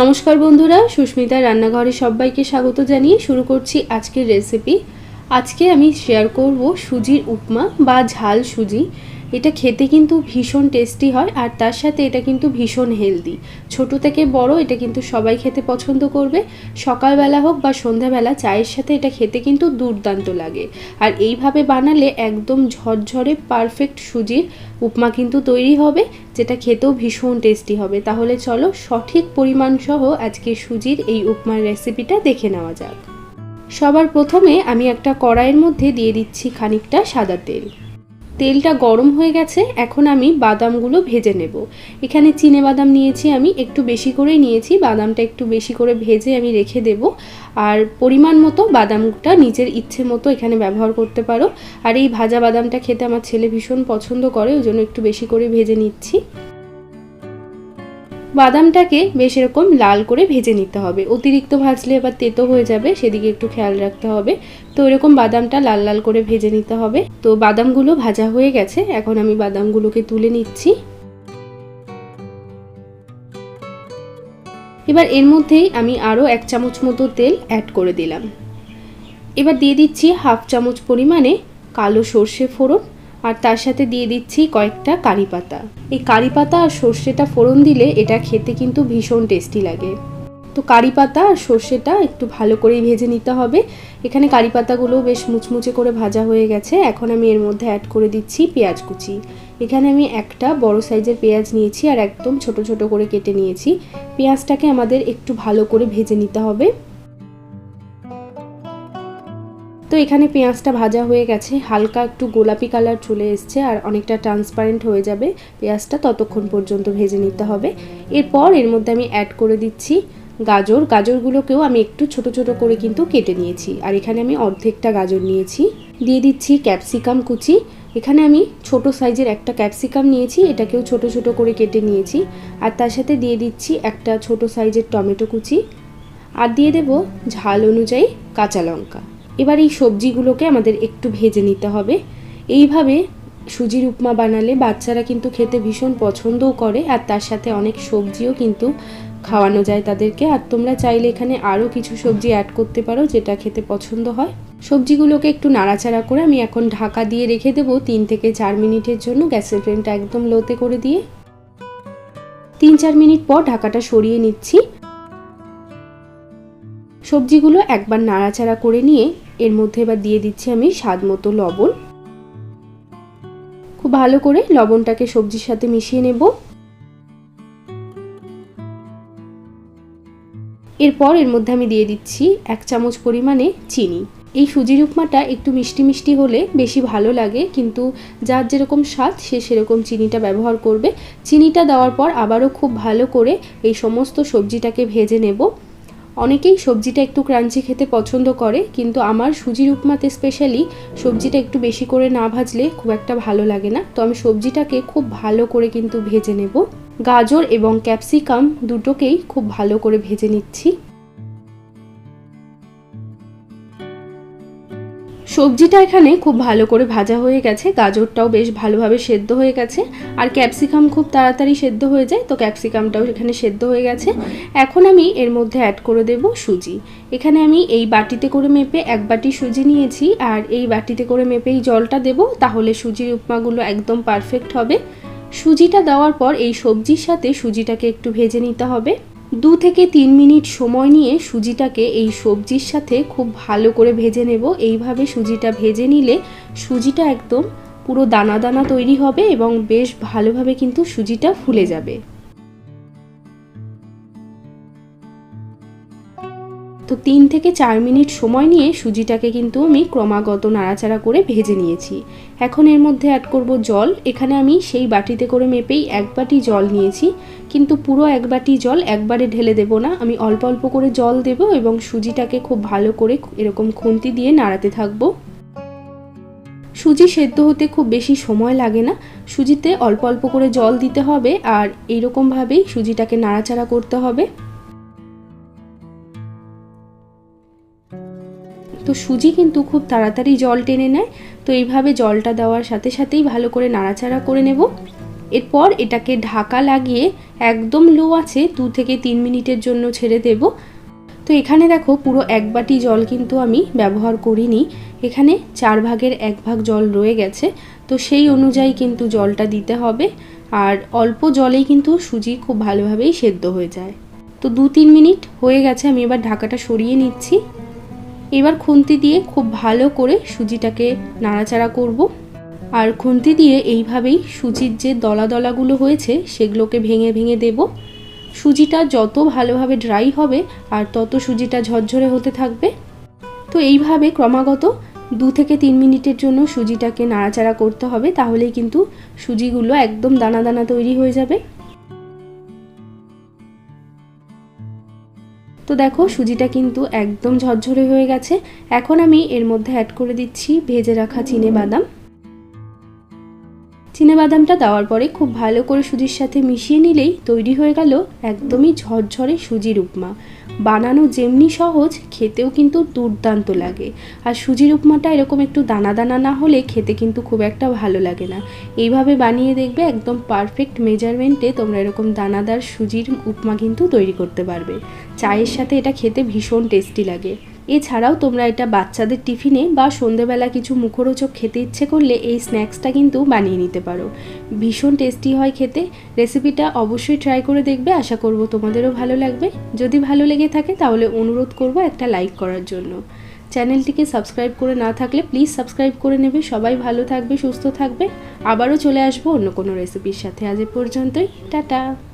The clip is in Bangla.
নমস্কার বন্ধুরা সুস্মিতা রান্নাঘরে সবাইকে স্বাগত জানিয়ে শুরু করছি আজকের রেসিপি আজকে আমি শেয়ার করব সুজির উপমা বা ঝাল সুজি। এটা খেতে কিন্তু ভীষণ টেস্টি হয় আর তার সাথে এটা কিন্তু ভীষণ হেলদি ছোট থেকে বড় এটা কিন্তু সবাই খেতে পছন্দ করবে। সকালবেলা হোক বা সন্ধ্যাবেলা চায়ের সাথে এটা খেতে কিন্তু দুর্দান্ত লাগে। আর এইভাবে বানালে একদম ঝরঝরে পারফেক্ট সুজির উপমা কিন্তু তৈরি হবে, যেটা খেতেও ভীষণ টেস্টি হবে। তাহলে চলো সঠিক পরিমাণ সহ আজকে সুজির এই উপমার রেসিপিটা দেখে নেওয়া যাক। সবার প্রথমে আমি একটা কড়াইয়ের মধ্যে দিয়ে দিচ্ছি খানিকটা সাদা তেল। তেলটা গরম হয়ে গেছে, এখন আমি বাদামগুলো ভেজে নেব। এখানে চিনে বাদাম নিয়েছি আমি, একটু বেশি করেই নিয়েছি, বাদামটা একটু বেশি করে ভেজে আমি রেখে দেব। আর পরিমাণ মতো বাদামটা নিজের ইচ্ছে মতো এখানে ব্যবহার করতে পারো। আর এই ভাজা বাদামটা খেতে আমার ছেলে ভীষণ পছন্দ করে, ওই জন্য একটু বেশি করে ভেজে নিচ্ছি। বাদামটাকে বেশ এরকম লাল করে ভেজে নিতে হবে। অতিরিক্ত ভাজলে এবার তেতো হয়ে যাবে, সেদিকে একটু খেয়াল রাখতে হবে। তো এরকম বাদামটা লাল লাল করে ভেজে নিতে হবে। তো বাদামগুলো ভাজা হয়ে গেছে, এখন আমি বাদামগুলোকে তুলে নিচ্ছি। এবার এর মধ্যেই আমি আরও এক চামচ মতো তেল অ্যাড করে দিলাম। এবার দিয়ে দিচ্ছি হাফ চামচ পরিমাণে কালো সর্ষে ফোড়ন। আর তার সাথে দিয়ে দিচ্ছি কয়েকটা কারি পাতা। এই কারি পাতা আর সর্ষেটা ফোড়ন দিলে এটা খেতে কিন্তু ভীষণ টেস্টি লাগে। তো কারি পাতা আর সর্ষেটা একটু ভালো করেই ভেজে নিতে হবে। এখানে কারি পাতাগুলো বেশ মুচমুচে করে ভাজা হয়ে গেছে। এখন আমি এর মধ্যে অ্যাড করে দিচ্ছি পেঁয়াজ কুচি। এখানে আমি একটা বড় সাইজের পেঁয়াজ নিয়েছি আর একদম ছোট ছোট করে কেটে নিয়েছি। পেঁয়াজটাকে আমাদের একটু ভালো করে ভেজে নিতে হবে। তো এখানে পেঁয়াজটা ভাজা হয়ে গেছে। হালকা একটু গোলাপি কালার চলে এসছে আর অনেকটা ট্রান্সপারেন্ট হয়ে যাবে। পেঁয়াজটা ততক্ষণ পর্যন্ত ভেজে নিতে হবে। এরপর এর মধ্যে আমি অ্যাড করে দিচ্ছি গাজর। গাজরগুলোকেও আমি একটু ছোট ছোট করে কিন্তু কেটে নিয়েছি। আর এখানে আমি অর্ধেকটা গাজর নিয়েছি। দিয়ে দিচ্ছি ক্যাপসিকাম কুচি। এখানে আমি ছোট সাইজের একটা ক্যাপসিকাম নিয়েছি। এটাকেও ছোট ছোট করে কেটে নিয়েছি। আর তার সাথে দিয়ে দিচ্ছি একটা ছোট সাইজের টমেটো কুচি। আর দিয়ে দেব ঝাল অনুযায়ী কাঁচা লঙ্কা। এবার এই সবজিগুলোকে আমাদের একটু ভেজে নিতে হবে। এইভাবে সুজির উপমা বানালে বাচ্চারা কিন্তু খেতে ভীষণ পছন্দও করে, আর তার সাথে অনেক সবজিও কিন্তু খাওয়ানো যায় তাদেরকে। আর তোমরা চাইলে এখানে আরও কিছু সবজি অ্যাড করতে পারো যেটা খেতে পছন্দ হয়। সবজিগুলোকে একটু নাড়াচাড়া করে আমি এখন ঢাকা দিয়ে রেখে দেবো তিন থেকে চার মিনিটের জন্য গ্যাসের ফ্লেমটা একদম লোতে করে দিয়ে। তিন চার মিনিট পর ঢাকাটা সরিয়ে নিচ্ছি। সবজিগুলো একবার নাড়াচাড়া করে নিয়ে এর মধ্যে এবার দিয়ে দিচ্ছি আমি স্বাদ মতো লবণ। খুব ভালো করে লবণটাকে সবজির সাথে মিশিয়ে নেব। এরপর এর মধ্যে আমি দিয়ে দিচ্ছি এক চামচ পরিমাণে চিনি। এই সুজির উপমাটা একটু মিষ্টি মিষ্টি হলে বেশি ভালো লাগে, কিন্তু যার যেরকম স্বাদ সে সেরকম চিনিটা ব্যবহার করবে। চিনিটা দেওয়ার পর আবারও খুব ভালো করে এই সমস্ত সবজিটাকে ভেজে নেব। অনেকেই সবজিটা একটু ক্রাঞ্চি খেতে পছন্দ করে, কিন্তু আমার সুজির উপমাতে স্পেশালি সবজিটা একটু বেশি করে না ভাজলে খুব একটা ভালো লাগে না। তো আমি সবজিটাকে খুব ভালো করে কিন্তু ভেজে নেব। গাজর এবং ক্যাপসিকাম দুটোকেই খুব ভালো করে ভেজে নিচ্ছি। সবজিটা এখানে খুব ভালো করে ভাজা হয়ে গেছে, গাজরটাও বেশ ভালোভাবে সেদ্ধ হয়ে গেছে, আর ক্যাপসিকাম খুব তাড়াতাড়ি সেদ্ধ হয়ে যায়, তো ক্যাপসিকামটাও এখানে সেদ্ধ হয়ে গেছে। এখন আমি এর মধ্যে অ্যাড করে দেব সুজি। এখানে আমি এই বাটিতে করে মেপে এক বাটি সুজি নিয়েছি, আর এই বাটিতে করে মেপেই জলটা দেব, তাহলে সুজির উপমাগুলো একদম পারফেক্ট হবে। সুজিটা দেওয়ার পর এই সবজির সাথে সুজিটাকে একটু ভেজে নিতে হবে। দু থেকে তিন মিনিট সময় নিয়ে সুজিটাকে এই সবজির সাথে খুব ভালো করে ভেজে নেব। এইভাবে সুজিটা ভেজে নিলে সুজিটা একদম পুরো দানা দানা তৈরি হবে এবং বেশ ভালোভাবে কিন্তু সুজিটা ফুলে যাবে। তো তিন থেকে চার মিনিট সময় নিয়ে সুজিটাকে কিন্তু আমি ক্রমাগত নাড়াচাড়া করে ভেজে নিয়েছি। এখন এর মধ্যে অ্যাড করব জল। এখানে আমি সেই বাটিতে করে মেপেই এক বাটি জল নিয়েছি। কিন্তু পুরো এক বাটি জল একবারে ঢেলে দেব না। আমি অল্প অল্প করে জল দেব এবং সুজিটাকে খুব ভালো করে এরকম খুন্তি দিয়ে নাড়াতে থাকব। সুজি সেদ্ধ হতে খুব বেশি সময় লাগে না। সুজিতে অল্প অল্প করে জল দিতে হবে আর এইরকমভাবেই সুজিটাকে নাড়াচাড়া করতে হবে। সুজি কিন্তু খুব তাড়াতাড়ি জল টেনে নেয়। তো এইভাবে জলটা দেওয়ার সাথে সাথেই ভালো করে নাড়াচাড়া করে নেব। এরপর এটাকে ঢাকা লাগিয়ে একদম লো আছে, দু থেকে তিন মিনিটের জন্য ছেড়ে দেব। তো এখানে দেখো পুরো এক বাটি জল কিন্তু আমি ব্যবহার করিনি। এখানে চার ভাগের এক ভাগ জল রয়ে গেছে। তো সেই অনুযায়ী কিন্তু জলটা দিতে হবে। আর অল্প জলেই কিন্তু সুজি খুব ভালোভাবেই সেদ্ধ হয়ে যায়। তো দু তিন মিনিট হয়ে গেছে, আমি এবার ঢাকাটা সরিয়ে নিচ্ছি। এবার খুন্তি দিয়ে খুব ভালো করে সুজিটাকে নাড়াচাড়া করব। আর খুন্তি দিয়ে এইভাবেই সুজির যে দলা দলাগুলো হয়েছে সেগুলোকে ভেঙে ভেঙে দেব। সুজিটা যত ভালোভাবে ড্রাই হবে আর তত সুজিটা ঝরঝরে হতে থাকবে। তো এইভাবে ক্রমাগত দু থেকে তিন মিনিটের জন্য সুজিটাকে নাড়াচাড়া করতে হবে, তাহলেই কিন্তু সুজিগুলো একদম দানা দানা তৈরি হয়ে যাবে। দেখো, সুজিটা কিন্তু একদম ঝরঝরে হয়ে গেছে। এখন আমি এর মধ্যে অ্যাড করে দিচ্ছি ভেজে রাখা চিনে বাদাম। বাদামটা দেওয়ার পরে খুব ভালো করে সুজির সাথে মিশিয়ে নিলেই তৈরি হয়ে গেল একদমই ঝরঝরে সুজির উপমা। বানানো যেমনি সহজ, খেতেও কিন্তু দুর্দান্ত লাগে। আর সুজির উপমাটা এরকম একটু দানা দানা না হলে খেতে কিন্তু খুব একটা ভালো লাগে না। এইভাবে বানিয়ে দেখবে একদম পারফেক্ট মেজারমেন্টে তোমরা এরকম দানাদার সুজির উপমা কিন্তু তৈরি করতে পারবে। চায়ের সাথে এটা খেতে ভীষণ টেস্টি লাগে। এছাড়াও তোমরা এটা বাচ্চাদের টিফিনে বা সন্ধেবেলা কিছু মুখরোচক খেতে ইচ্ছে করলে এই স্ন্যাক্সটা কিন্তু বানিয়ে নিতে পারো। ভীষণ টেস্টি হয় খেতে। রেসিপিটা অবশ্যই ট্রাই করে দেখবে। আশা করব তোমাদেরও ভালো লাগবে। যদি ভালো লেগে থাকে তাহলে অনুরোধ করব একটা লাইক করার জন্য। চ্যানেলটিকে সাবস্ক্রাইব করে না থাকলে প্লিজ সাবস্ক্রাইব করে নেবে। সবাই ভালো থাকবে, সুস্থ থাকবে। আবারও চলে আসব অন্য কোনো রেসিপির সাথে। আজ এ পর্যন্তই। টাটা!